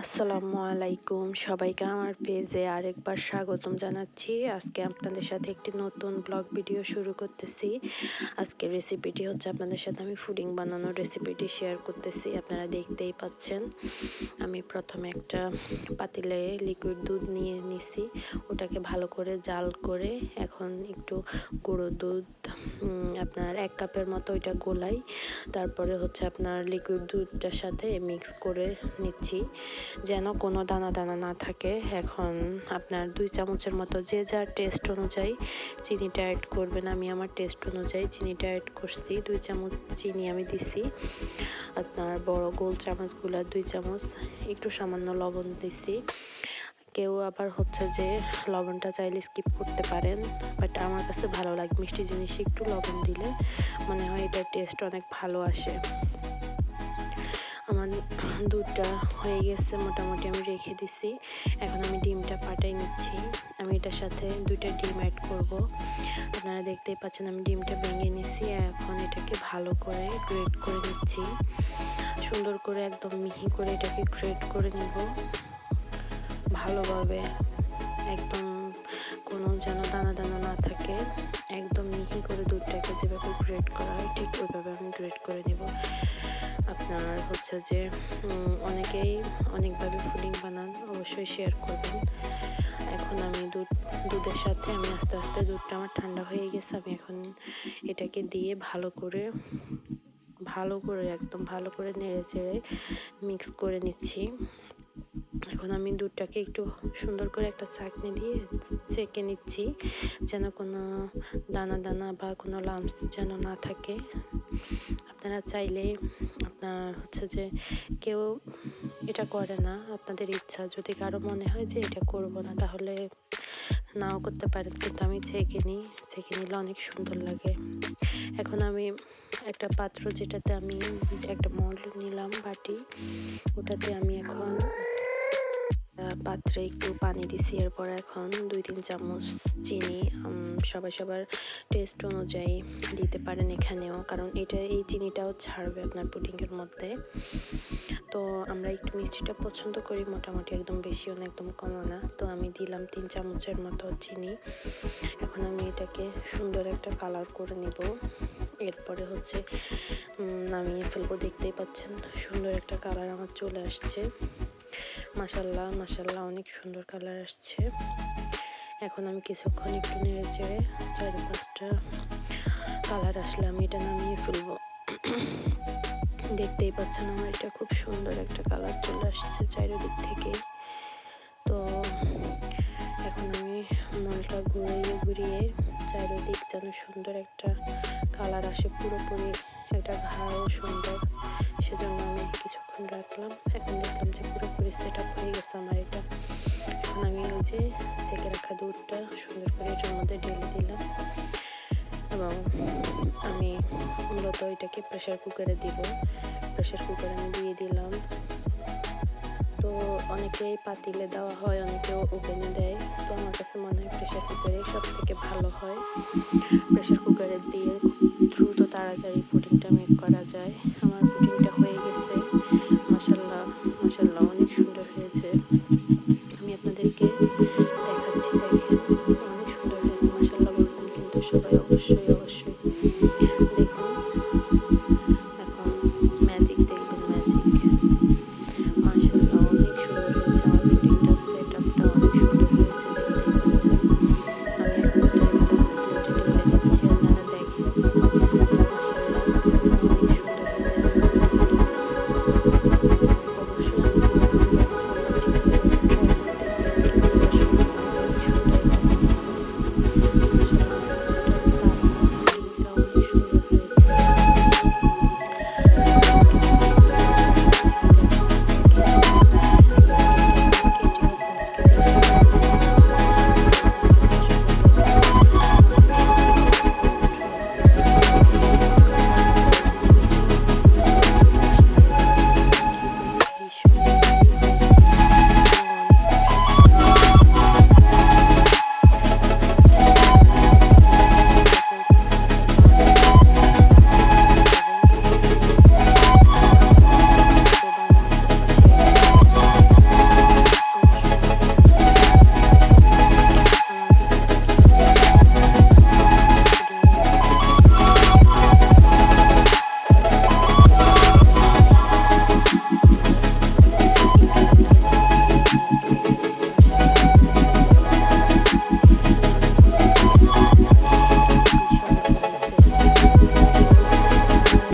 আসসালামু আলাইকুম। সবাইকে আমার পেজে আরেকবার স্বাগতম জানাচ্ছি। আজকে আপনাদের সাথে একটি নতুন ব্লগ ভিডিও শুরু করতেছি। আজকে রেসিপিটি হচ্ছে আপনাদের সাথে আমি ফুডিং বানানোর রেসিপিটি শেয়ার করতেছি। আপনারা দেখতেই পাচ্ছেন। আমি প্রথমে একটা পাতিলে লিকুইড দুধ নিয়ে নিছি। ওটাকে ভালো করে জাল করে এখন একটু গুঁড়ো দুধ আপনার এক কাপের মতো ওইটা গোলাই। তারপরে হচ্ছে আপনার লিকুইড দুধটার সাথে মিক্স করে নিচ্ছি। যেন কোনো দানা দানা না থাকে। এখন আপনার দুই চামচের মতো যে যার টেস্ট অনুযায়ী চিনিটা অ্যাড করবেন আমি আমার টেস্ট অনুযায়ী চিনিটা অ্যাড করছি। দুই চামচ চিনি আমি দিছি। আপনার বড় গোল চামচগুলো দুই চামচ, একটু সামান্য লবণ দিছি। কেউ আবার হচ্ছে যে লবণটা চাইলে স্কিপ করতে পারেন বাট আমার কাছে ভালো লাগে মিষ্টি জিনিস একটু লবণ দিলে। মনে হয় এটার টেস্ট অনেক ভালো আসে। আমার দুধটা হয়ে গেছে, মোটামুটি আমি রেখে দিছি। এখন আমি ডিমটা পাটাই নিচ্ছি। আমি এটার সাথে দুইটা ডিম অ্যাড করব। আপনারা দেখতেই পাচ্ছেন আমি ডিমটা ভেঙে নিছি এখন এটাকে ভালো করে গ্রেট করে নিচ্ছি। সুন্দর করে একদম মিহি করে এটাকে গ্রেট করে নিব। ভালোভাবে একদম কোনো যেন দানা দানা না থাকে, একদম মিহি করে দুধটাকে যেভাবে গ্রেট করা হয় ঠিক ওইভাবে আমি গ্রেট করে নেব। আপনার হচ্ছে যে অনেকেই অনেকভাবে ফুডিং বানান অবশ্যই শেয়ার করবেন। এখন আমি দুধ, দুধের সাথে আমি আস্তে আস্তে দুধটা আমার ঠান্ডা হয়ে গেছে, আমি এখন এটাকে দিয়ে ভালো করে ভালো করে, একদম ভালো করে নেড়ে চেড়ে মিক্স করে নিচ্ছি। এখন আমি দুধটাকে একটু সুন্দর করে একটা চাকনি দিয়ে চেকে নিচ্ছি, যেন কোনো দানা দানা বা কোনো লামস যেন না থাকে। আপনারা চাইলে আপনার হচ্ছে যে কেউ এটা করে না, আপনাদের ইচ্ছা। যদি কারও মনে হয় যে এটা করব না, তাহলে নাও করতে পারেন, কিন্তু আমি চেকে নিই। চেকে নিলে অনেক সুন্দর লাগে। এখন আমি একটা পাত্র যেটাতে আমি একটা মল নিলাম বাটি, ওটাতে আমি এখন পাত্রে একটু পানি দিছি, এরপর এখন দুই তিন চামচ চিনি সবাই সবার টেস্ট অনুযায়ী দিতে পারেন এখানেও, কারণ এটা, এই চিনিটাও ছাড়বে আপনার পুডিংয়ের মধ্যে। তো আমরা একটু মিষ্টিটা পছন্দ করি, মোটামুটি একদম বেশিও না, একদম কমও না। তো আমি দিলাম তিন চামচের মতো চিনি। এখন আমি এটাকে সুন্দর একটা কালার করে নেব। এরপরে হচ্ছে নামিয়ে ফেলব, দেখতেই পাচ্ছেন, সুন্দর একটা কালার আমার চলে আসছে। মাসাল্লাহ মাসাল্লাহ অনেক সুন্দর কালার আসছে। এখন আমি কিছুক্ষণ একটু নেড়ে চেড়ে চারি পাঁচটা কালার আসলে আমি এটা নামিয়ে ফেলব। দেখতেই পাচ্ছেন আমার এটা খুব সুন্দর একটা কালার চলে আসছে চারিদিক থেকে। তো এখন আমি মলটা ঘুরিয়ে ঘুরিয়ে চারিদিক যেন সুন্দর একটা কালার আসে, পুরোপুরি একটা ঘাও সুন্দর সেজন্য আমি কিছুক্ষণ রাখলাম। এখন দেখলাম যে পুরোপুরি সেট আপ হয়ে গেছে আমার এটা। এখন আমি ওই যে সেকে রাখা দুধটা সুন্দর করে এটার মধ্যে ঢেলে দিলাম। এবং আমি মূলত এটাকে প্রেশার কুকারে দিব। প্রেশার কুকারে আমি দিয়ে দিলাম। তো অনেকেই পাতিলে দেওয়া হয়, অনেকেও ওভেনে দেয়। তো আমার কাছে মনে হয় প্রেশার কুকারে সব থেকে ভালো হয়। প্রেশার কুকারে দিয়ে দ্রুত তাড়াতাড়ি পুডিংটা মেক করা যায়। আমার মাসাল্লাহ অনেক সুন্দর হয়েছে। আমি আপনাদেরকে দেখাচ্ছি, দেখেন, অনেক সুন্দর হয়েছে মাসাল্লাহ বলতেন কিন্তু সবাই অবশ্যই অবশ্যই দেখুন।